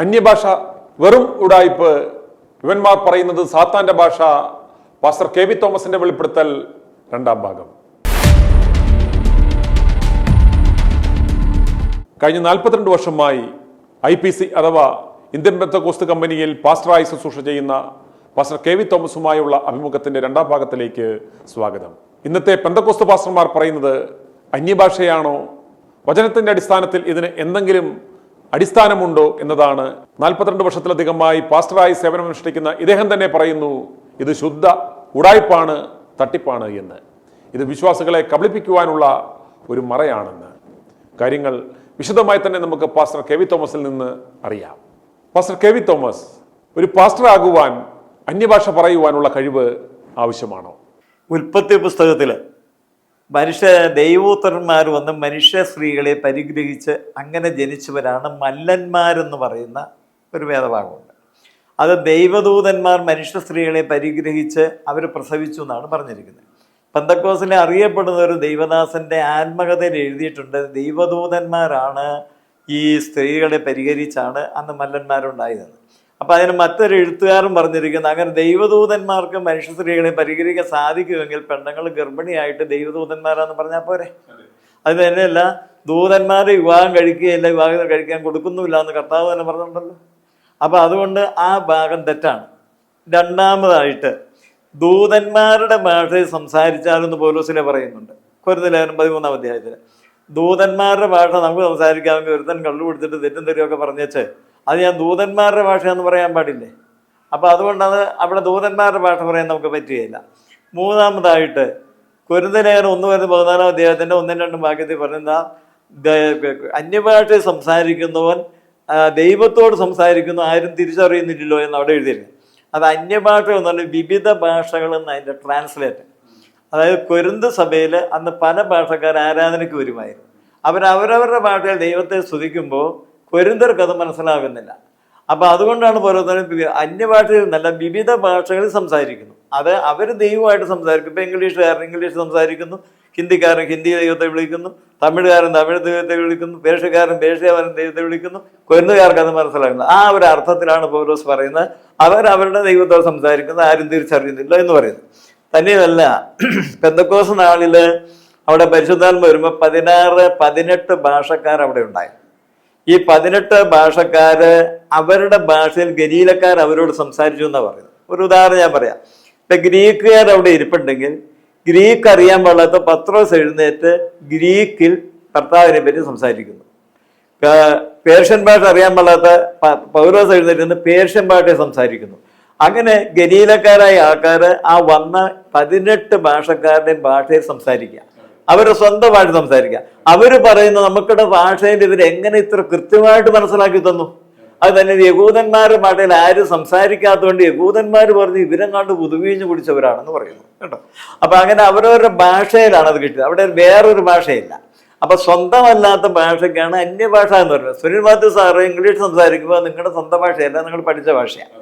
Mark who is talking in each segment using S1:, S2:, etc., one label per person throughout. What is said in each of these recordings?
S1: അന്യഭാഷ വെറും ഉടായ്പ്. ഇവന്മാർ പറയുന്നത് സാത്താന്റെ ഭാഷ. പാസ്റ്റർ കെ വി തോമസിന്റെ വെളിപ്പെടുത്തൽ രണ്ടാം ഭാഗം. കഴിഞ്ഞ നാൽപ്പത്തിരണ്ട് വർഷമായി ഐ പി സി അഥവാ ഇന്ത്യൻ ബന്ധകോസ്ത് കമ്പനിയിൽ പാസ്റ്ററായി ശുശ്രൂഷ ചെയ്യുന്ന പാസ്റ്റർ കെ വി തോമസുമായുള്ള അഭിമുഖത്തിന്റെ രണ്ടാം ഭാഗത്തിലേക്ക് സ്വാഗതം. ഇന്നത്തെ പെന്തക്കോസ്തു പാസ്റ്റർമാർ പറയുന്നത് അന്യഭാഷയാണോ? വചനത്തിന്റെ അടിസ്ഥാനത്തിൽ ഇതിന് എന്തെങ്കിലും അടിസ്ഥാനമുണ്ടോ എന്നതാണ് നാൽപ്പത്തിരണ്ട് വർഷത്തിലധികമായി പാസ്റ്ററായി സേവനമനുഷ്ഠിക്കുന്ന ഇദ്ദേഹം തന്നെ പറയുന്നു ഇത് ശുദ്ധ ഉടായ്പാണ് തട്ടിപ്പാണ് എന്ന്. ഇത് വിശ്വാസികളെ കബളിപ്പിക്കുവാനുള്ള ഒരു മറയാണെന്ന്. കാര്യങ്ങൾ വിശദമായി തന്നെ നമുക്ക് പാസ്റ്റർ കെ വി തോമസിൽ നിന്ന് അറിയാം. പാസ്റ്റർ കെ വി തോമസ് ഒരു പാസ്റ്റർ ആകുവാൻ അന്യഭാഷ പറയുവാനുള്ള കഴിവ് ആവശ്യമാണോ?
S2: ഉൽപ്പത്തി പുസ്തകത്തിൽ മനുഷ്യ ദൈവോത്തരന്മാർ വന്ന് മനുഷ്യ സ്ത്രീകളെ പരിഗ്രഹിച്ച് അങ്ങനെ ജനിച്ചവരാണ് മല്ലന്മാരെന്ന് പറയുന്ന ഒരു വേദഭാഗമുണ്ട്. അത് ദൈവദൂതന്മാർ മനുഷ്യ സ്ത്രീകളെ പരിഗ്രഹിച്ച് അവർ പ്രസവിച്ചു എന്നാണ് പറഞ്ഞിരിക്കുന്നത്. പന്തക്കോസിലെ അറിയപ്പെടുന്ന ഒരു ദൈവദാസന്റെ ആത്മകഥയിൽ എഴുതിയിട്ടുണ്ട് ദൈവദൂതന്മാരാണ് ഈ സ്ത്രീകളെ പരിഹരിച്ചാണ് അന്ന് മല്ലന്മാരുണ്ടായതെന്ന് അപ്പൊ അതിന് മറ്റൊരു എഴുത്തുകാരൻ പറഞ്ഞിരിക്കുന്നത് അങ്ങനെ ദൈവദൂതന്മാർക്ക് മനുഷ്യ സ്ത്രീകളെ പരിഹരിക്കാൻ സാധിക്കുമെങ്കിൽ പെണ്ണുങ്ങൾ ഗർഭിണിയായിട്ട് ദൈവദൂതന്മാരാന്ന് പറഞ്ഞാൽ പോരെ? അത്. തന്നെയല്ല ദൂതന്മാരെ വിവാഹം കഴിക്കുകയില്ല വിവാഹം കഴിക്കാൻ കൊടുക്കുന്നുമില്ല എന്ന് കർത്താവ് തന്നെ പറഞ്ഞിട്ടുണ്ടല്ലോ. അപ്പൊ അതുകൊണ്ട് ആ ഭാഗം തെറ്റാണ്. രണ്ടാമതായിട്ട് ദൂതന്മാരുടെ ഭാഷയിൽ സംസാരിച്ചാലെന്ന് പോലീസിനെ പറയുന്നുണ്ട്. കൊരുതലേഖനം പതിമൂന്നാം അധ്യായത്തിൽ ദൂതന്മാരുടെ ഭാഷ നമുക്ക് സംസാരിക്കാമെങ്കിൽ ഒരുത്തൻ കള്ളു കൊടുത്തിട്ട് തെറ്റും തരുമൊക്കെ പറഞ്ഞേച്ച് അത് ഞാൻ ദൂതന്മാരുടെ ഭാഷയെന്ന് പറയാൻ പാടില്ലേ? അപ്പോൾ അതുകൊണ്ടത് അവിടെ ദൂതന്മാരുടെ ഭാഷ പറയാൻ നമുക്ക് പറ്റുകയില്ല. മൂന്നാമതായിട്ട് കുരുന്തലേഖനം ഒന്ന് വരുന്ന പതിനാലാം അദ്ദേഹത്തിന്റെ ഒന്നും രണ്ടും ഭാഗ്യത്തിൽ പറയുന്ന അന്യഭാഷയിൽ സംസാരിക്കുന്നവൻ ദൈവത്തോട് സംസാരിക്കുന്നു ആരും തിരിച്ചറിയുന്നില്ലല്ലോ എന്ന് അവിടെ എഴുതിയിരുന്നു അത് അന്യഭാഷ എന്ന് പറഞ്ഞാൽ വിവിധ ഭാഷകൾ എന്ന് അതിന്റെ ട്രാൻസ്ലേറ്റ് അതായത് കൊരുന്ത് സഭയിൽ അന്ന് പല ഭാഷക്കാർ ആരാധനയ്ക്ക് വരുമായിരുന്നു. അവരവരുടെ ഭാഷയിൽ ദൈവത്തെ സ്തുതിക്കുമ്പോൾ കൊരുന്തർക്ക് അത് മനസ്സിലാകുന്നില്ല. അപ്പൊ അതുകൊണ്ടാണ് പോലും അന്യഭാഷയിൽ നല്ല വിവിധ ഭാഷകളിൽ സംസാരിക്കുന്നു. അത് അവർ ദൈവമായിട്ട് സംസാരിക്കും. ഇപ്പൊ ഇംഗ്ലീഷുകാരൻ ഇംഗ്ലീഷ് സംസാരിക്കുന്നു. ഹിന്ദിക്കാരൻ ഹിന്ദി ദൈവത്തെ വിളിക്കുന്നു. തമിഴുകാരൻ തമിഴ് ദൈവത്തെ വിളിക്കുന്നു. പേർഷ്യക്കാരൻ പേർഷ്യകാരൻ ദൈവത്തെ വിളിക്കുന്നു. കൊരുന്നുകാർക്ക് അത് മനസ്സിലാക്കുന്നത് ആ ഒരു അർത്ഥത്തിലാണ് പൗലോസ് പറയുന്നത്. അവർ അവരുടെ ദൈവത്തോട് സംസാരിക്കുന്നത് ആരും തിരിച്ചറിയുന്നില്ല എന്ന് പറയുന്നു. തന്നെയല്ല പെന്തക്കോസ് നാളിൽ അവിടെ പരിശുദ്ധാത്മ വരുമ്പോൾ പതിനാറ് പതിനെട്ട് ഭാഷക്കാർ അവിടെ ഉണ്ടായി ഈ പതിനെട്ട് ഭാഷക്കാര് അവരുടെ ഭാഷയിൽ ഗലീലക്കാർ അവരോട് സംസാരിച്ചു എന്നാ പറയുന്നത്. ഒരു ഉദാഹരണം ഞാൻ പറയാം. ഇപ്പൊ ഗ്രീക്കുകാർ അവിടെ ഇരിപ്പുണ്ടെങ്കിൽ ഗ്രീക്ക് അറിയാൻ പാടാത്ത പത്രോസ് എഴുന്നേറ്റ് ഗ്രീക്കിൽ കർത്താവിനെ പറ്റി സംസാരിക്കുന്നു. പേർഷ്യൻ ഭാഷ അറിയാൻ പാടാത്ത പൗരോസ് എഴുന്നേറ്റ് പേർഷ്യൻ ഭാഷയെ സംസാരിക്കുന്നു. അങ്ങനെ ഗലീലക്കാരായ ആൾക്കാർ ആ വന്ന പതിനെട്ട് ഭാഷക്കാരുടെയും ഭാഷയിൽ സംസാരിക്കുക. അവരുടെ സ്വന്തം ഭാഷ സംസാരിക്കുക അവർ പറയുന്ന നമുക്കിടെ ഭാഷയിൽ എങ്ങനെ ഇത്ര കൃത്യമായിട്ട് മനസ്സിലാക്കി തന്നു? അത് തന്നെ യകൂദന്മാരുടെ മടയിൽ ആരും സംസാരിക്കാത്തതുകൊണ്ട് യകൂദന്മാർ പറഞ്ഞ് ഇവരെങ്ങാണ്ട് പുതുവീഞ്ഞു കുടിച്ചവരാണെന്ന് പറയുന്നു. കേട്ടോ? അപ്പൊ അങ്ങനെ അവരവരുടെ ഭാഷയിലാണ് അത് കിട്ടിയത്. അവിടെ വേറൊരു ഭാഷയില്ല. അപ്പൊ സ്വന്തമല്ലാത്ത ഭാഷയ്ക്കാണ് അന്യഭാഷ എന്ന് പറയുന്നത്. സുനിൽ മാത്യു സാറ് ഇംഗ്ലീഷ് സംസാരിക്കുമ്പോൾ നിങ്ങളുടെ സ്വന്തം ഭാഷയല്ല നിങ്ങൾ പഠിച്ച ഭാഷയാണ്.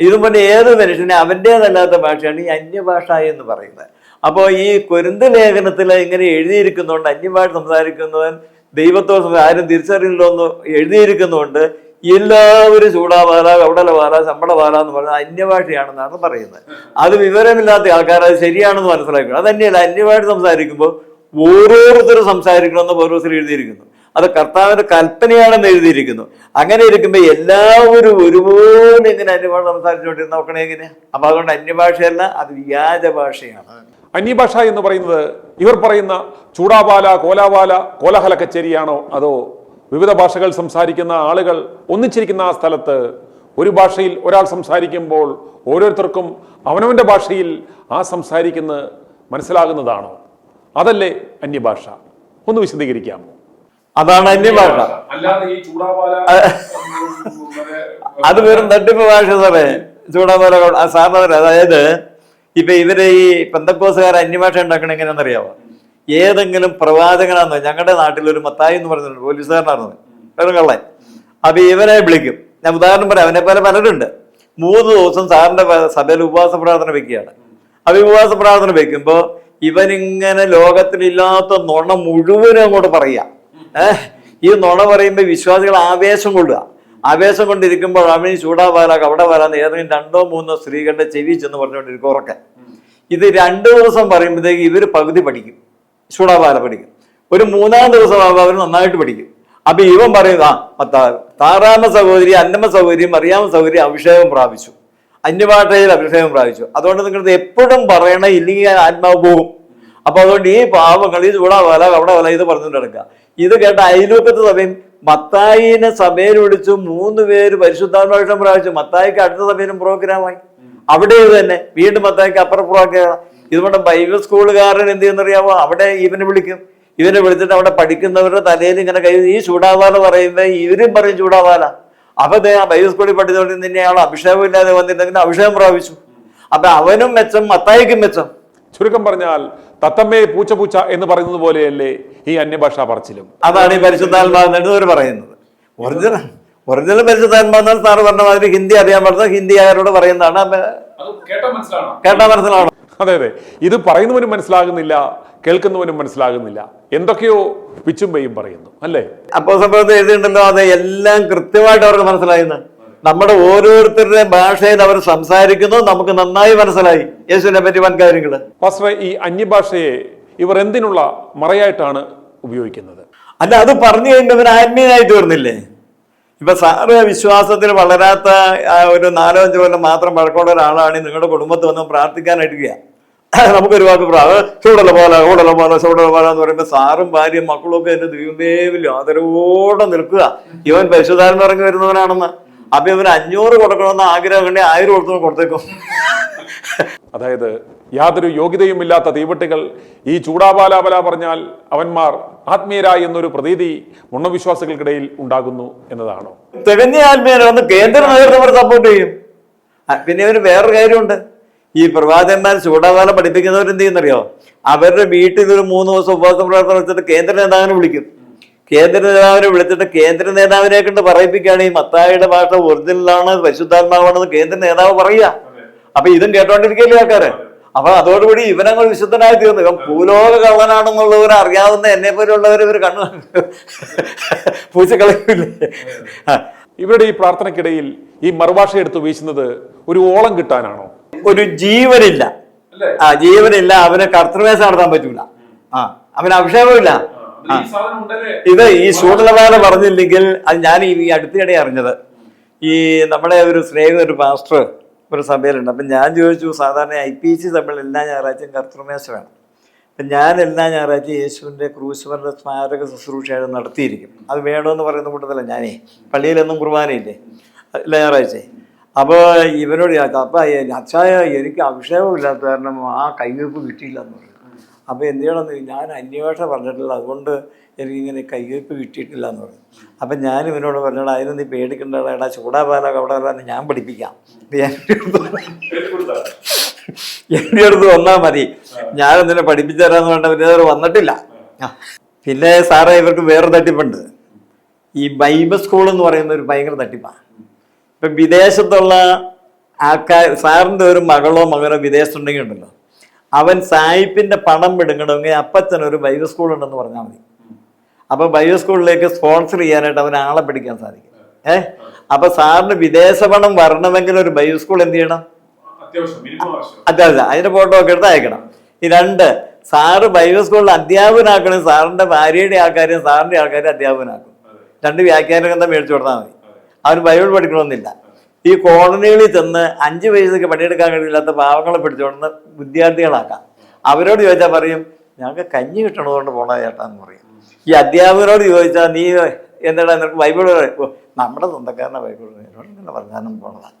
S2: ഇതുപോലെ ഏത് മനുഷ്യനെ അവന്റേതല്ലാത്ത ഭാഷയാണ് ഈ അന്യഭാഷ എന്ന് പറയുന്നത്. അപ്പോൾ ഈ കുരുന്ത് ലേഖനത്തിൽ ഇങ്ങനെ എഴുതിയിരിക്കുന്നതുകൊണ്ട് അന്യമായിട്ട് സംസാരിക്കുന്നവൻ ദൈവത്തോട് ആരും തിരിച്ചറിയില്ലോ എന്ന് എഴുതിയിരിക്കുന്നതുകൊണ്ട് എല്ലാവരും ചൂടാവാല ശമ്പള വാറ എന്ന് പറയുന്നത് അന്യഭാഷയാണെന്നാണ് പറയുന്നത്. അത് വിവരമില്ലാത്ത ആൾക്കാർ അത് ശരിയാണെന്ന് മനസ്സിലാക്കണം അത് തന്നെയല്ല അന്യഭാഷ സംസാരിക്കുമ്പോൾ ഓരോരുത്തരും സംസാരിക്കണമെന്ന് പൗരോസിൽ എഴുതിയിരിക്കുന്നു. അത് കർത്താവിന്റെ കൽപ്പനയാണെന്ന് എഴുതിയിരിക്കുന്നു. അങ്ങനെ ഇരിക്കുമ്പോൾ എല്ലാവരും ഒരുപോലെ ഇങ്ങനെ അന്യഭാഷ സംസാരിച്ചുകൊണ്ടിരുന്ന നോക്കണേ എങ്ങനെ അപ്പൊ അതുകൊണ്ട് അന്യഭാഷയല്ല അത് വ്യാജ ഭാഷയാണ്
S1: അന്യഭാഷ എന്ന് പറയുന്നത് ഇവർ പറയുന്ന ചൂടാപാല കോലാപാല കോലാഹല കച്ചേരിയാണോ? അതോ വിവിധ ഭാഷകൾ സംസാരിക്കുന്ന ആളുകൾ ഒന്നിച്ചിരിക്കുന്ന ആ സ്ഥലത്ത് ഒരു ഭാഷയിൽ ഒരാൾ സംസാരിക്കുമ്പോൾ ഓരോരുത്തർക്കും അവനവന്റെ ഭാഷയിൽ ആ സംസാരിക്കുന്ന മനസ്സിലാകുന്നതാണോ? അതല്ലേ അന്യഭാഷ? ഒന്ന് വിശദീകരിക്കാമോ?
S2: അതാണ് അന്യഭാഷ.
S3: അല്ലാതെ ഈ ചൂടാവാല
S2: അത് വെറും തട്ടിപ്പ് ഭാഷ സാറേ. ചൂടാപാല സാറിന് അതായത് ഇപ്പൊ ഇവരെ ഈ പെന്തക്കോസുകാർ അന്യഭാഷ ഉണ്ടാക്കണ എങ്ങനെയാണെന്നറിയാവോ? ഏതെങ്കിലും പ്രവാചകനാണെന്ന് ഞങ്ങളുടെ നാട്ടിൽ ഒരു മത്തായി എന്ന് പറഞ്ഞിട്ടുണ്ട് പോലീസുകാരനാണെന്ന്. വെറും കള്ളൻ. അപ്പൊ ഇവരെ വിളിക്കും. ഞാൻ ഉദാഹരണം പറയാം അവനെ പോലെ പലരുണ്ട്. മൂന്ന് ദിവസം സാറിന്റെ സഭയിൽ ഉപവാസ പ്രാർത്ഥന വെക്കുകയാണ്. അപ്പൊ ഉപവാസ പ്രാർത്ഥന വെക്കുമ്പോ ഇവനിങ്ങനെ ലോകത്തിലില്ലാത്ത നുണ മുഴുവനും അങ്ങോട്ട് പറയുക. ഏഹ്? ഈ നുണ പറയുമ്പോൾ വിശ്വാസികൾ ആവേശം കൊള്ളുക. ആവേശം കൊണ്ടിരിക്കുമ്പോൾ അവൻ ചൂടാവാലാക അവിടെ വരാന്ന് ഏതെങ്കിലും രണ്ടോ മൂന്നോ സ്ത്രീകളുടെ ചെവി ചെന്ന് പറഞ്ഞുകൊണ്ടിരിക്കും ഉറക്കെ. ഇത് രണ്ടു ദിവസം പറയുമ്പോഴത്തേക്ക് ഇവർ പകുതി പഠിക്കും. ചൂടാവാല പഠിക്കും. ഒരു മൂന്നാം ദിവസം അവർ നന്നായിട്ട് പഠിക്കും. അപ്പൊ ഇവൻ പറയും ആ താറാമ സഹോദരി അന്നമ്മ സഹോദരി മറിയാമ സഹോദരി അഭിഷേകം പ്രാപിച്ചു. അന്യഭാഷയിൽ അഭിഷേകം പ്രാപിച്ചു. അതുകൊണ്ട് നിങ്ങൾ എപ്പോഴും പറയണ ഇല്ലെങ്കിൽ ആത്മാവ് പോകും. അപ്പൊ അതുകൊണ്ട് ഈ പാവങ്ങൾ ഈ ചൂടാവാല അവിടെ വല ഇത് പറഞ്ഞുകൊണ്ട് നടക്കുക. ഇത് കേട്ട അയലൂക്കത്ത് സഭയും മത്തായിനെ സഭയിൽ വിളിച്ചു മൂന്ന് പേര് പരിശുദ്ധാത്മാവിഷം പ്രാപിച്ചു മത്തായിക്ക് അടുത്ത സഭയിലും പ്രോഗ്രാമായി അവിടെ ഇത് തന്നെ വീണ്ടും മത്തായിക്ക് അപ്പുറം പ്രോഗ്രാം ഇതുകൊണ്ട് ബൈബിൾ സ്കൂളുകാരൻ എന്ത് ചെയ്യുന്നറിയാമോ അവിടെ ഇവനെ വിളിക്കും. ഇവനെ വിളിച്ചിട്ട് അവിടെ പഠിക്കുന്നവരുടെ തലയിൽ ഇങ്ങനെ കൈ ഈ ചൂടാവാല പറയുമ്പോ ഇവരും പറയും ചൂടാവാല അപ്പൊ ആ ബൈബിൾ സ്കൂളിൽ പഠിച്ചുകൊണ്ട് തന്നെയാണ് അഭിഷേകം ഇല്ലാതെ വന്നിട്ടുണ്ടെങ്കിൽ അഭിഷേകം പ്രാപിച്ചു. അപ്പൊ അവനും മെച്ചം മത്തായിക്കും മെച്ചം.
S1: ചുരുക്കം പറഞ്ഞാൽ തത്തമ്മേ പൂച്ച പൂച്ച എന്ന് പറയുന്നത് പോലെയല്ലേ ഈ അന്യഭാഷാ പറച്ചിലും?
S2: അതാണ് ഈ പരിശുദ്ധാത്മാവ് പറയുന്നത്. ഒറിജിനൽ ഒറിജിനൽ പരിശുദ്ധാത്മാവെന്നാൽ സാറ് പറഞ്ഞ മാതിരി ഹിന്ദി അറിയാൻ പറഞ്ഞത് ആരോട് പറയുന്നതാണ്. കേട്ടാ മനസ്സിലാണ്
S1: അതെ അതെ. ഇത് പറയുന്നവനും മനസ്സിലാകുന്നില്ല കേൾക്കുന്നവനും മനസ്സിലാകുന്നില്ല. എന്തൊക്കെയോ പിച്ചും പെയ്യും പറയുന്നു അല്ലേ?
S2: അപ്പോ സംഭവത്തിൽ എഴുതിയിട്ടുണ്ടല്ലോ അതെ എല്ലാം കൃത്യമായിട്ട് അവർക്ക് മനസ്സിലായിന്ന്. നമ്മുടെ ഓരോരുത്തരുടെ ഭാഷയിൽ അവർ സംസാരിക്കുന്നു. നമുക്ക് നന്നായി മനസ്സിലായി. യേശുവിനെ പറ്റി വൻ
S1: കാര്യങ്ങൾ. ഈ അന്യഭാഷയെ ഇവർ എന്തിനുള്ള മറയായിട്ടാണ് ഉപയോഗിക്കുന്നത്?
S2: അല്ല അത് പറഞ്ഞു കഴിയുമ്പോൾ ഇവർ ആത്മീയനായി തീർന്നില്ലേ? ഇപ്പൊ സാറ് വിശ്വാസത്തിൽ വളരാത്ത ഒരു നാലോ അഞ്ചോ കൊല്ലം മാത്രം പഴക്കമുള്ള ഒരാളാണ് നിങ്ങളുടെ കുടുംബത്തിൽ വന്ന് പ്രാർത്ഥിക്കാനായിട്ടിരിക്കുക നമുക്കൊരു വാക്ക് പ്രാവ് ചൂടല പോലെ ചൂടല പോലെ ചൂടല പോലെ എന്ന് പറയുമ്പോൾ സാറും ഭാര്യയും മക്കളും ഒക്കെ എന്റെ ദൈവമേവില്ല ആദരവോടെ നിൽക്കുക. ഇവൻ പരിശുദ്ധാരം ഇറങ്ങി വരുന്നവനാണെന്ന്. അപ്പൊ ഇവന് അഞ്ഞൂറ് കൊടുക്കണമെന്ന് ആഗ്രഹം ഉണ്ടെങ്കിൽ ആയിരം കൊടുത്തു കൊടുത്തേക്കും.
S1: അതായത് യാതൊരു യോഗ്യതയുമില്ലാത്ത തീവട്ടികൾ ഈ ചൂടാപാലാപല പറഞ്ഞാൽ അവന്മാർ ആത്മീയരായി എന്നൊരു പ്രതീതി മുണ്ണവിശ്വാസികൾക്കിടയിൽ ഉണ്ടാകുന്നു എന്നതാണോ.
S2: തികഞ്ഞ ആത്മീയനെ വന്ന് കേന്ദ്ര നേതൃത്വം സപ്പോർട്ട് ചെയ്യും. പിന്നെ ഇവന് വേറൊരു കാര്യമുണ്ട്. ഈ പ്രവാചകന്മാർ ചൂടാപാലം പഠിപ്പിക്കുന്നവർ എന്ത് ചെയ്യുന്നറിയോ? അവരുടെ വീട്ടിൽ ഒരു മൂന്ന് ദിവസം ഉപവാസം പ്രവർത്തനം വെച്ചിട്ട് കേന്ദ്ര നേതാവിനെ വിളിക്കും. കേന്ദ്ര നേതാവിനെ വിളിച്ചിട്ട് കേന്ദ്ര നേതാവിനെ കണ്ട് പറയിപ്പിക്കുകയാണ്. ഈ മത്തായിയുടെ ഭാഷ ഒറിജിനലാണ് പരിശുദ്ധാത്മാവാണെന്ന് കേന്ദ്ര നേതാവ് പറയുക. അപ്പൊ ഇതും കേട്ടോണ്ടിരിക്കല്ലേ ആൾക്കാര്? അപ്പൊ അതോടുകൂടി ഇവനങ്ങൾ വിശുദ്ധനായി തീർന്നു. ഇവൻ ഭൂലോക കള്ളനാണെന്നുള്ളവർ അറിയാവുന്ന എന്നെ പോലുള്ളവർ ഇവർ കണ്ണു പൂച്ചക്കളയില്ലേ ആ.
S1: ഇവരുടെ ഈ പ്രാർത്ഥനക്കിടയിൽ ഈ മറുഭാഷ എടുത്ത് വീശുന്നത് ഒരു ഓളം കിട്ടാനാണോ?
S2: ഒരു ജീവനില്ല. ആ ജീവനില്ല. അവന് കർത്തൃവേശം നടത്താൻ പറ്റൂല. ആ അവന് അഭിഷേകമില്ല. ഇത് ഈ ശൂടലബാല പറഞ്ഞില്ലെങ്കിൽ അത് ഞാൻ ഈ അടുത്തിടെ അറിഞ്ഞത്. ഈ നമ്മുടെ ഒരു സ്നേഹിത ഒരു പാസ്റ്റർ ഒരു സഭയിലുണ്ട്. അപ്പം ഞാൻ ചോദിച്ചു സാധാരണ ഐ പി സി തമ്മിൽ എല്ലാ ഞായറാഴ്ചയും കർത്തൃമേശ വേണം അപ്പം ഞാൻ എല്ലാ ഞായറാഴ്ച യേശുവിന്റെ ക്രൂശുവരുടെ സ്മാരക ശുശ്രൂഷയാണ് നടത്തിയിരിക്കും. അത് വേണമെന്ന് പറയുന്ന കൂട്ടത്തില്ല ഞാനേ. പള്ളിയിലൊന്നും കുർബാനയില്ലേ? എല്ലാ ഞായറാഴ്ചയും. അപ്പോൾ ഇവനോട് അപ്പം അച്ഛായ എനിക്ക് അഭിഷേകമില്ലാത്ത കാരണം ആ കൈവെപ്പ് കിട്ടിയില്ല എന്ന് പറഞ്ഞു. അപ്പോൾ എന്ത് ചെയ്യണമെന്ന് ഞാൻ അന്വേഷണം പറഞ്ഞിട്ടില്ല. അതുകൊണ്ട് എനിക്കിങ്ങനെ കൈവയ്പ്പ് കിട്ടിയിട്ടില്ല എന്ന് പറഞ്ഞു. അപ്പം ഞാൻ ഇവനോട് പറഞ്ഞത് അതിന് നീ പേടിക്കണ്ടടാ. എടാ അവിടെ വരാന്ന് ഞാൻ പഠിപ്പിക്കാം. എന്റെ അടുത്ത് വന്നാൽ മതി. ഞാൻ തരാന്ന് വേണ്ട പിന്നെ ഇതുവരെ വന്നിട്ടില്ല. പിന്നെ സാറേ ഇവർക്ക് വേറെ തട്ടിപ്പുണ്ട്. ഈ ബൈബിൾ സ്കൂൾ എന്ന് പറയുന്ന ഒരു ഭയങ്കര തട്ടിപ്പാണ് ഇപ്പം വിദേശത്തുള്ള ആൾക്കാർ സാറിന്റെ ഒരു മകളോ മകനോ വിദേശത്തുണ്ടെങ്കിൽ ഉണ്ടല്ലോ. അവൻ സായിപ്പിന്റെ പണം വിടുങ്ങണമെങ്കിൽ അപ്പച്ചൻ ഒരു ബൈബിൾ സ്കൂൾ ഉണ്ടെന്ന് പറഞ്ഞാൽ മതി. അപ്പൊ ബൈബിൾ സ്കൂളിലേക്ക് സ്പോൺസർ ചെയ്യാനായിട്ട് അവൻ ആളെ പിടിക്കാൻ സാധിക്കും. ഏ? അപ്പൊ സാറിന് വിദേശ പണം വരണമെങ്കിൽ ഒരു ബൈബിൾ സ്കൂൾ എന്ത് ചെയ്യണം? അത്യാവശ്യം അതെ അതിന്റെ ഫോട്ടോ ഒക്കെ എടുത്ത് അയക്കണം. ഈ രണ്ട് സാറ് ബൈബിൾ സ്കൂളിൽ അധ്യാപകനാക്കണം സാറിന്റെ ഭാര്യയുടെ ആൾക്കാരെയും സാറിന്റെ ആൾക്കാരെയും അധ്യാപകനാക്കും. രണ്ട് വ്യാഖ്യാനം എന്താ മേടിച്ചു കൊടുത്താൽ മതി. അവന് ബൈബിൾ പഠിക്കണമെന്നില്ല. ഈ കോളനികളിൽ ചെന്ന് അഞ്ച് വയസ്സൊക്കെ പണിയെടുക്കാൻ കഴിയില്ലാത്ത പാവങ്ങളെ പിടിച്ചുകൊണ്ട് വിദ്യാർത്ഥികളാക്കാം. അവരോട് ചോദിച്ചാൽ പറയും ഞങ്ങൾക്ക് കഞ്ഞി കിട്ടണതുകൊണ്ട് പോണ ചേട്ടാന്ന് പറയും. ഈ അധ്യാപകരോട് ചോദിച്ചാൽ നീ എന്താടാ നിനക്ക് ബൈബിൾ നമ്മുടെ സ്വന്തക്കാരനെ ബൈബിൾ ഇങ്ങനെ പറഞ്ഞാലും പോണതാണ്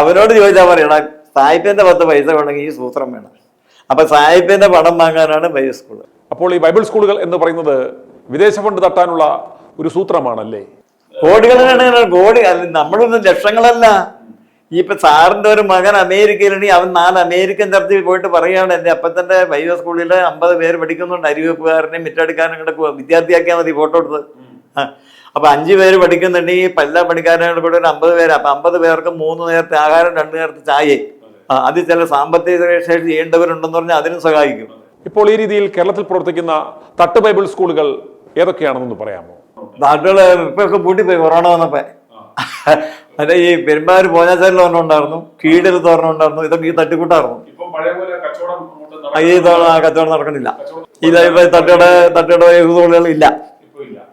S2: അവരോട് ചോദിച്ചാൽ പറയണ സായിപ്പിന്റെ പത്ത് പൈസ വേണമെങ്കിൽ ഈ സൂത്രം വേണം. അപ്പൊ സായിപ്പേന്റെ പണം വാങ്ങാനാണ് ബൈബിൾ സ്കൂൾ
S1: അപ്പോൾ ഈ ബൈബിൾ സ്കൂളുകൾ എന്ന് പറയുന്നത് വിദേശ ഫണ്ട് തട്ടാനുള്ള ഒരു സൂത്രമാണല്ലേ?
S2: കോടികളാണ് കോടി. നമ്മളൊന്നും ലക്ഷങ്ങളല്ല. ഈ ഇപ്പൊ സാറിന്റെ ഒരു മകൻ അമേരിക്കയിലുണ്ടെങ്കിൽ അവൻ നാല് അമേരിക്കൻ ചർച്ചയിൽ പോയിട്ട് പറയുകയാണ്. എന്റെ അപ്പത്തന്റെ ബൈബിൾ സ്കൂളിൽ അമ്പത് പേര് പഠിക്കുന്നുണ്ട്. അരിവെപ്പുകാരനെയും മിറ്റടിക്കാനും കൂടെ വിദ്യാർത്ഥിയാക്കിയാൽ മതി ഫോട്ടോ എടുത്ത്. അപ്പൊ അഞ്ചു പേര് പഠിക്കുന്നുണ്ടെങ്കിൽ പല്ല പഠിക്കാനായിട്ട് കൂടെ ഒരു അമ്പത് പേര്. അപ്പൊ അമ്പത് പേർക്ക് മൂന്ന് നേരത്തെ ആഹാരം രണ്ടു നേരത്തെ ചായ. അത് ചില സാമ്പത്തിക ശേഷി ചെയ്യേണ്ടവരുണ്ടെന്ന് പറഞ്ഞാൽ അതിനും സഹായിക്കും.
S1: ഇപ്പോൾ ഈ രീതിയിൽ കേരളത്തിൽ പ്രവർത്തിക്കുന്ന തട്ട് ബൈബിൾ സ്കൂളുകൾ ഏതൊക്കെയാണെന്നൊന്ന് പറയാമോ?
S2: നാട്ടുകൾ ഇപ്പൊ ഒക്കെ പൂട്ടിപ്പോയി കൊറോണ വന്നപ്പോ. അല്ല ഈ പെരുമ്പാവൂർ പോഞ്ഞാച്ചാലിൽ ഒരെണ്ണം ഉണ്ടായിരുന്നു കീഴിൽ തോരണം ഉണ്ടായിരുന്നു ഇതൊക്കെ ഈ തട്ടിക്കൂട്ടായിരുന്നു. ഈ കച്ചവടം നടക്കണില്ല ഈ തട്ടുകട തട്ടിയുടെ തട്ടിയുടെ യൂസുകളിൽ ഇല്ല.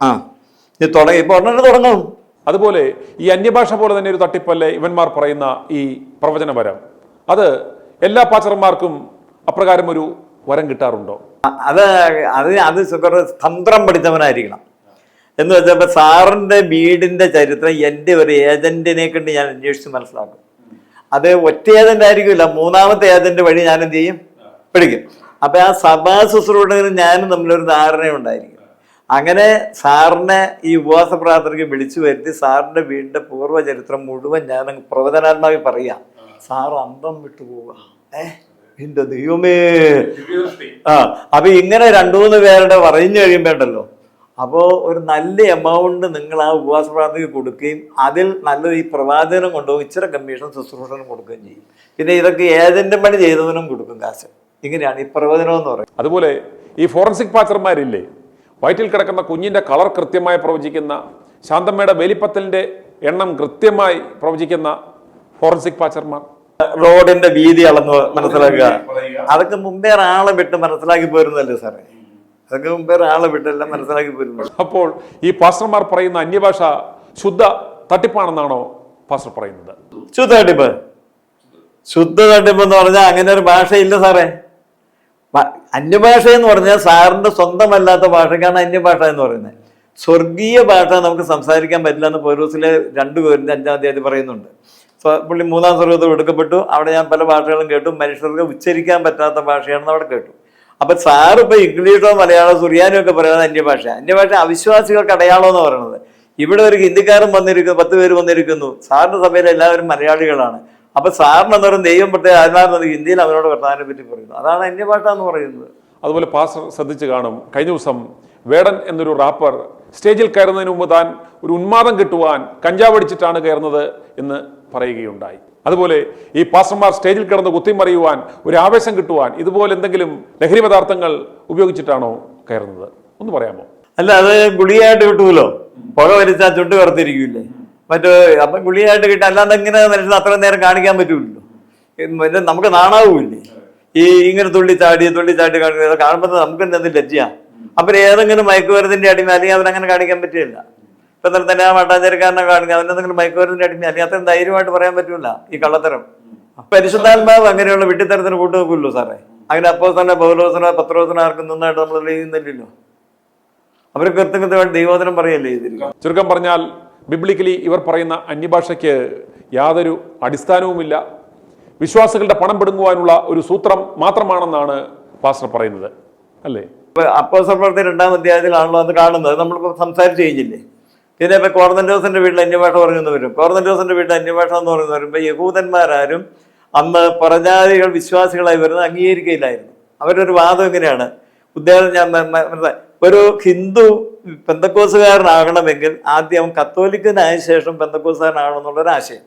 S2: ആ. ഇത് തുടങ്ങി ഇപ്പൊ ഉടനെ തുടങ്ങും.
S1: അതുപോലെ ഈ അന്യഭാഷ പോലെ തന്നെ ഒരു തട്ടിപ്പല്ലേ ഇവന്മാർ പറയുന്ന ഈ പ്രവചന വരം? അത് എല്ലാ പാച്ചർമാർക്കും അപ്രകാരം ഒരു വരം കിട്ടാറുണ്ടോ?
S2: അത് അത് അത് തന്ത്രം പഠിച്ചവനായിരിക്കണം. എന്ന് വെച്ചപ്പോ സാറിന്റെ വീടിന്റെ ചരിത്രം എന്റെ ഒരു ഏജന്റിനെ കണ്ട് ഞാൻ അന്വേഷിച്ച് മനസ്സിലാക്കും. അത് ഒറ്റ ഏജന്റ് ആയിരിക്കില്ല മൂന്നാമത്തെ ഏജന്റ് വഴി ഞാൻ എന്ത് ചെയ്യും? പിടിക്കും. അപ്പൊ ആ സഭാ ശുശ്രൂഷകനും ഞാനും തമ്മിലൊരു ധാരണ ഉണ്ടായിരിക്കും. അങ്ങനെ സാറിനെ ഈ ഉപവാസ പ്രാർത്ഥനയ്ക്ക് വിളിച്ചു വരുത്തി സാറിന്റെ വീടിന്റെ പൂർവ ചരിത്രം മുഴുവൻ ഞാൻ പ്രവചനാത്മാവി പറയാ സാർ അന്തം വിട്ടു പോവുക. ഏ? എന്റെ ദൈവമേ. ആ അപ്പൊ ഇങ്ങനെ രണ്ടു മൂന്ന് പേരുടെ പറഞ്ഞു കഴിയുമ്പോണ്ടല്ലോ അപ്പോൾ ഒരു നല്ല എമൗണ്ട് നിങ്ങൾ ആ ഉപവാസ പ്രാർത്ഥനയ്ക്ക് കൊടുക്കുകയും അതിൽ നല്ലൊരു ഈ പ്രവാചനം കൊണ്ടുപോകും ഇച്ചിരി കമ്മീഷൻ ശുശ്രൂഷനും കൊടുക്കുകയും ചെയ്യും. പിന്നെ ഇതൊക്കെ ഏജന്റ് പണി ചെയ്തവനും കൊടുക്കും കാശ്. ഇങ്ങനെയാണ് ഈ പ്രവചനം എന്ന് പറയുന്നത്.
S1: അതുപോലെ ഈ ഫോറൻസിക് പാച്ചർമാരില്ലേ? വയറ്റിൽ കിടക്കുന്ന കുഞ്ഞിന്റെ കളർ കൃത്യമായി പ്രവചിക്കുന്ന ശാന്തമ്മയുടെ വേലിപ്പത്തലിന്റെ എണ്ണം കൃത്യമായി പ്രവചിക്കുന്ന ഫോറൻസിക് പാച്ചർമാർ.
S2: റോഡിന്റെ വീതി അളന്ന് മനസ്സിലാക്കുക. അതൊക്കെ മുമ്പേ ആളെ വിട്ട് മനസ്സിലാക്കി പോരുന്നല്ലേ സാറേ? അതൊക്കെ മുമ്പേ ആളെ വിട്ടെല്ലാം മനസ്സിലാക്കി പോരുന്നു.
S1: അപ്പോൾ ഈ പാസ്റ്റർമാർ പറയുന്ന അന്യഭാഷ ശുദ്ധ തട്ടിപ്പാണെന്നാണോ പാസ്റ്റർ പറയുന്നത്?
S2: ശുദ്ധ തട്ടിപ്പ്. ശുദ്ധ തട്ടിപ്പ് എന്ന് പറഞ്ഞാൽ അങ്ങനെ ഒരു ഭാഷയില്ല സാറേ. അന്യഭാഷ എന്ന് പറഞ്ഞാൽ സാറിന്റെ സ്വന്തമല്ലാത്ത ഭാഷയ്ക്കാണ് അന്യഭാഷ എന്ന് പറയുന്നത്. സ്വർഗീയ ഭാഷ നമുക്ക് സംസാരിക്കാൻ പറ്റില്ല എന്ന് പൗരൂസിലെ രണ്ടു പേരിന്റെ അഞ്ചാം തീയതി പറയുന്നുണ്ട്. പുള്ളി മൂന്നാം സ്വർഗത്തിൽ എടുക്കപ്പെട്ടു അവിടെ ഞാൻ പല ഭാഷകളും കേട്ടു. മനുഷ്യർക്ക് ഉച്ചരിക്കാൻ പറ്റാത്ത ഭാഷയാണെന്ന് അവിടെ കേട്ടു. അപ്പൊ സാറ് ഇപ്പൊ ഇംഗ്ലീഷോ മലയാളമോ സുറിയാനോ ഒക്കെ പറയുന്നത് അന്യഭാഷ അന്യഭാഷ അവിശ്വാസികൾക്ക് അടയാളം എന്ന് പറയുന്നത് ഇവിടെ ഒരു ഹിന്ദിക്കാരൻ വന്നിരിക്കുന്നു പത്ത് പേര് വന്നിരിക്കുന്നു. സാറിന്റെ സഭയിൽ എല്ലാവരും മലയാളികളാണ്. അപ്പൊ സാറിന് അന്നേരം ദൈവം പ്രത്യേക അതിനകത്ത് ഹിന്ദിയിൽ അവരോട് കർത്താവിനെ പറ്റി പറയുന്നു. അതാണ് അന്യഭാഷ എന്ന് പറയുന്നത്.
S1: അതുപോലെ പാസ് ശ്രദ്ധിച്ച് കാണും കഴിഞ്ഞ ദിവസം വേടൻ എന്നൊരു റാപ്പർ സ്റ്റേജിൽ കയറുന്നതിന് മുമ്പ് താൻ ഒരു ഉന്മാദം കിട്ടുവാൻ കഞ്ചാവടിച്ചിട്ടാണ് കയറുന്നത് എന്ന് പറയുകയുണ്ടായി. അതുപോലെ ഈ പാസ്റ്റർമാർ സ്റ്റേജിൽ കിടന്ന് കുത്തിമറിയുവാൻ ഒരു ആവേശം കിട്ടുവാൻ ഇതുപോലെ എന്തെങ്കിലും ലഹരി പദാർത്ഥങ്ങൾ ഉപയോഗിച്ചിട്ടാണോ കയറുന്നത്? ഒന്ന് പറയാമോ?
S2: അല്ല അത് ഗുളിയായിട്ട് കിട്ടുമല്ലോ പുക വലിച്ചാൽ ചുണ്ട് കറുത്തിരിക്കൂലേ മറ്റേ അപ്പം ഗുളിയായിട്ട് കിട്ടും അല്ലാതെ ഇങ്ങനെ മനുഷ്യൻ അത്ര നേരം കാണിക്കാൻ പറ്റൂല്ലോ മറ്റേ നമുക്ക് നാണാവൂല്ലേ? ഈ ഇങ്ങനെ തുള്ളി ചാടി തുള്ളി ചാടി കാണിക്കുന്നത് കാണുമ്പോൾ നമുക്ക് എന്തെങ്കിലും ലജ്ജയാണ് അപ്പം ഏതെങ്കിലും മയക്കുമരുന്നിന്റെ അടിമ അല്ലെങ്കിൽ അവനങ്ങനെ കാണിക്കാൻ പറ്റില്ല ഇപ്പൊ തന്നെ തന്നെ ആ വട്ടാഞ്ചേരിക്കാരനെ കാണുക. അവനെന്തെങ്കിലും മയക്കുമരുന്ന് അടിമ അല്ലെങ്കിൽ അത്രയും ധൈര്യമായിട്ട് പറയാൻ പറ്റൂല ഈ കള്ളത്തരം. പരിശുദ്ധാത്മാവ് അങ്ങനെയുള്ള വിട്ടിത്തരത്തിന് കൂട്ടു നോക്കുമല്ലോ സാറേ. അങ്ങനെ അപ്പോ തന്നെ ബഹുലോസന പത്രോസനോ ആർക്കും നന്നായിട്ട് നമ്മൾ ചെയ്യുന്നില്ലല്ലോ. അവർ കൃത്യകൃത്യമായിട്ട് ദൈവോദനം പറയല്ലേ
S1: ചുരുക്കം പറഞ്ഞാൽ ബിബ്ലിക്കലി ഇവർ പറയുന്ന അന്യഭാഷയ്ക്ക് യാതൊരു അടിസ്ഥാനവുമില്ല. വിശ്വാസികളുടെ പണം പിടുങ്ങുവാനുള്ള ഒരു സൂത്രം മാത്രമാണെന്നാണ് പാസ്റ്റർ പറയുന്നത്. അല്ലേ?
S2: അപ്പോൾ സമ്പ്രദായത്തിൽ രണ്ടാം അധ്യായത്തിലാണല്ലോ അത് കാണുന്നത്. നമ്മളിപ്പോൾ സംസാരിച്ച് കഴിഞ്ഞില്ലേ? പിന്നെ ഇപ്പൊ കോർന്നന്റോസിന്റെ വീട്ടിൽ അന്യഭാഷ പറയുന്ന വരും. കോർന്നന്റോസിന്റെ വീട്ടിൽ അന്യഭാഷ എന്ന് പറയുന്നത് വരുമ്പോൾ യഹൂദന്മാരാരും അന്ന് പ്രജാതികൾ വിശ്വാസികളായി വരുന്നത് അംഗീകരിക്കയില്ലായിരുന്നു. അവരൊരു വാദം എങ്ങനെയാണ് ഉദ്ദേശം ഞാൻ. ഒരു ഹിന്ദു പെന്തക്കോസുകാരനാകണമെങ്കിൽ ആദ്യം കത്തോലിക്കനായ ശേഷം പെന്തക്കോസുകാരനാകണം എന്നുള്ളൊരു ആശയം.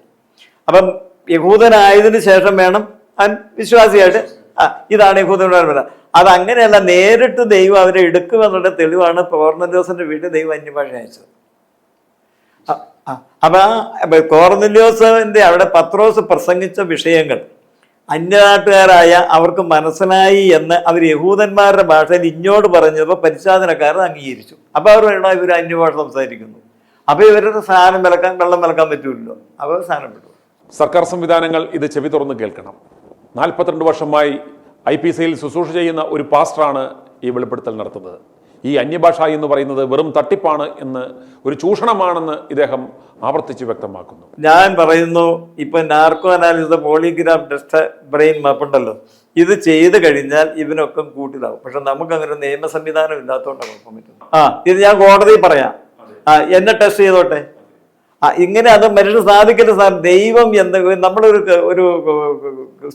S2: അപ്പം യഹൂദനായതിനു ശേഷം വേണം അവൻ വിശ്വാസിയായിട്ട്. ആ ഇതാണ് യഹൂദന്മാരുടെ അത് അങ്ങനെയല്ല നേരിട്ട് ദൈവം അവരെ എടുക്കുമെന്നുള്ള തെളിവാണ് കോർന്നല്യോസിന്റെ വീട്ടിൽ ദൈവം അന്യഭാഷ അയച്ചത്. അപ്പൊ കോർന്നില്യോസിന്റെ അവിടെ പത്രോസ് പ്രസംഗിച്ച വിഷയങ്ങൾ അന്യനാട്ടുകാരായ അവർക്ക് മനസ്സിലായി എന്ന് അവർ യഹൂദന്മാരുടെ ഭാഷയിൽ ഇഞ്ഞോട് പറഞ്ഞപ്പോൾ പരിശോധനക്കാരൻ അംഗീകരിച്ചു. അപ്പൊ അവർ വേണം ഇവർ അന്യഭാഷ സംസാരിക്കുന്നു. അപ്പൊ ഇവരുടെ സാധനം വിലക്കാൻ വെള്ളം വിലക്കാൻ പറ്റൂല്ലോ അവർ സാധനം വിട്ടു.
S1: സർക്കാർ സംവിധാനങ്ങൾ ഇത് ചെവി തുറന്ന് കേൾക്കണം. നാൽപ്പത്തിരണ്ട് വർഷമായി ഐ പി സിയിൽ ശുശ്രൂഷ ചെയ്യുന്ന ഒരു പാസ്റ്ററാണ് ഈ വെളിപ്പെടുത്തൽ നടത്തുന്നത്. ഈ അന്യഭാഷ എന്ന് പറയുന്നത് വെറും തട്ടിപ്പാണ് എന്ന് ഒരു ചൂഷണമാണെന്ന് ഇദ്ദേഹം ആവർത്തിച്ച് വ്യക്തമാക്കുന്നു.
S2: ഞാൻ പറയുന്നു ഇപ്പൊ narco analysis polygraph test brain map ഉണ്ടല്ലോ. ഇത് ചെയ്ത് കഴിഞ്ഞാൽ ഇവനൊക്കെ കൂട്ടിലാവും. പക്ഷെ നമുക്ക് അങ്ങനെ നിയമ സംവിധാനം ഇല്ലാത്തതുകൊണ്ടാണ് കുഴപ്പം ആ ഇത് ഞാൻ കോടതിയിൽ പറയാം. ആ എന്നെ ടെസ്റ്റ് ചെയ്തോട്ടെ. ആ ഇങ്ങനെ അത് മനുഷ്യന് സാധിക്കില്ല സാർ. ദൈവം എന്ത് നമ്മളൊരു ഒരു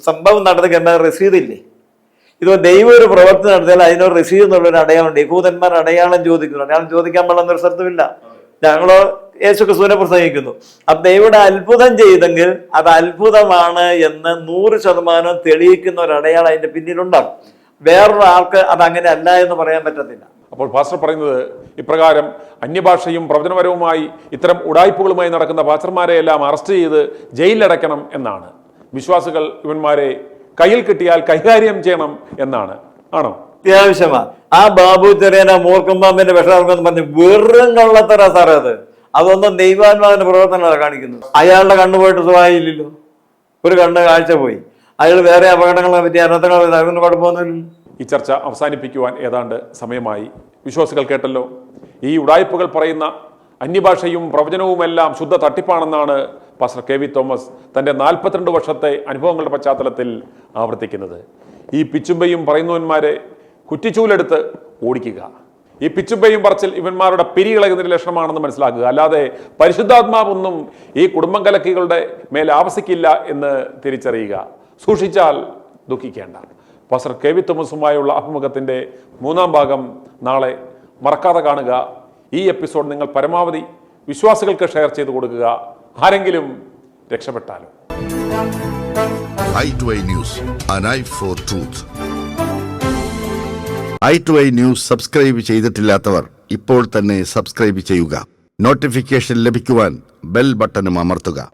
S2: സംഭവം നടന്നു കഴിഞ്ഞാൽ രസീത് ഇല്ലേ ഇത് ദൈവം ഒരു പ്രവർത്തി നടത്തിയാൽ അതിനൊരു റിസീവ് എന്നുള്ളൊരു അടയാളമുണ്ട് യഹൂദന്മാർ അടയാളം ചോദിക്കുന്നു. അടയാളം ചോദിക്കാൻ പാടുന്ന ഒരു സ്ഥലത്തുമില്ല ഞങ്ങളോ യേശു ക്രിസ്തുവിനെ പ്രസംഗിക്കുന്നു. അപ്പൊ ദൈവയുടെ അത്ഭുതം ചെയ്തെങ്കിൽ അത് അത്ഭുതമാണ് എന്ന് നൂറ് ശതമാനം തെളിയിക്കുന്ന ഒരു അടയാളം അതിന്റെ പിന്നിലുണ്ടാകും. വേറൊരാൾക്ക് അത് അങ്ങനെ അല്ല എന്ന് പറയാൻ പറ്റത്തില്ല.
S1: അപ്പോൾ പാസ്റ്റർ പറയുന്നത് ഇപ്രകാരം അന്യഭാഷയും പ്രവചനപരവുമായി ഇത്തരം ഉടായ്പകളുമായി നടക്കുന്ന പാസ്റ്റർമാരെ എല്ലാം അറസ്റ്റ് ചെയ്ത് ജയിലിലടയ്ക്കണം എന്നാണ്. വിശ്വാസികൾ ഇവന്മാരെ കയ്യിൽ കിട്ടിയാൽ കൈകാര്യം ചെയ്യണം എന്നാണ്. ആണോ?
S2: അത്യാവശ്യമാണ് ആ ബാബു ചെറിയന മൂർക്കുമ്പാമ്പിന്റെ വിഷമെന്ന് പറഞ്ഞ് വെറും കള്ളത്തര സാറേ അത്. അതൊന്നും ദൈവാത്മാവിന്റെ പ്രവർത്തനമാണ് കാണിക്കുന്നു. അയാളുടെ കണ്ണു പോയിട്ട് സുഖമായില്ലല്ലോ. ഒരു കണ്ണ് കാഴ്ച പോയി. അയാൾ വേറെ അപകടങ്ങളെ പറ്റി അനർത്ഥങ്ങളെ പറ്റി അതൊന്നും
S1: ഈ ചർച്ച അവസാനിപ്പിക്കുവാൻ ഏതാണ്ട് സമയമായി. വിശ്വാസികൾ കേട്ടല്ലോ. ഈ ഉടായ്പകൾ പറയുന്ന അന്യഭാഷയും പ്രവചനവുമെല്ലാം ശുദ്ധ തട്ടിപ്പാണെന്നാണ് പാസ്റ്റർ കെ വി തോമസ് തന്റെ നാൽപ്പത്തിരണ്ട് വർഷത്തെ അനുഭവങ്ങളുടെ പശ്ചാത്തലത്തിൽ ആവർത്തിക്കുന്നത്. ഈ പിച്ചുമ്പയും പറയുന്നവന്മാരെ കുറ്റിച്ചൂലെടുത്ത് ഓടിക്കുക. ഈ പിച്ചുമ്പയും പറച്ചിൽ ഇവന്മാരുടെ പിരികളകുന്നൊരു ലക്ഷണമാണെന്ന് മനസ്സിലാക്കുക. അല്ലാതെ പരിശുദ്ധാത്മാവൊന്നും ഈ കുടുംബം കലക്കികളുടെ മേൽ ആവസിക്കില്ല എന്ന് തിരിച്ചറിയുക. സൂക്ഷിച്ചാൽ ദുഃഖിക്കേണ്ട. പാസ്റ്റർ കെ വി തോമസുമായുള്ള അഭിമുഖത്തിന്റെ മൂന്നാം ഭാഗം നാളെ മറക്കാതെ കാണുക. ഈ എപ്പിസോഡ് നിങ്ങൾ പരമാവധി വിശ്വാസികൾക്ക് ഷെയർ ചെയ്ത് കൊടുക്കുക. ആരെങ്കിലും രക്ഷപ്പെട്ടാലും?
S3: I to I news an eye for truth I to I news subscribe ചെയ്തിട്ടില്ലാത്തവർ ഇപ്പോൾ തന്നെ സബ്സ്ക്രൈബ് ചെയ്യുക. നോട്ടിഫിക്കേഷൻ ലഭിക്കുവാൻ ബെൽ ബട്ടണും അമർത്തുക.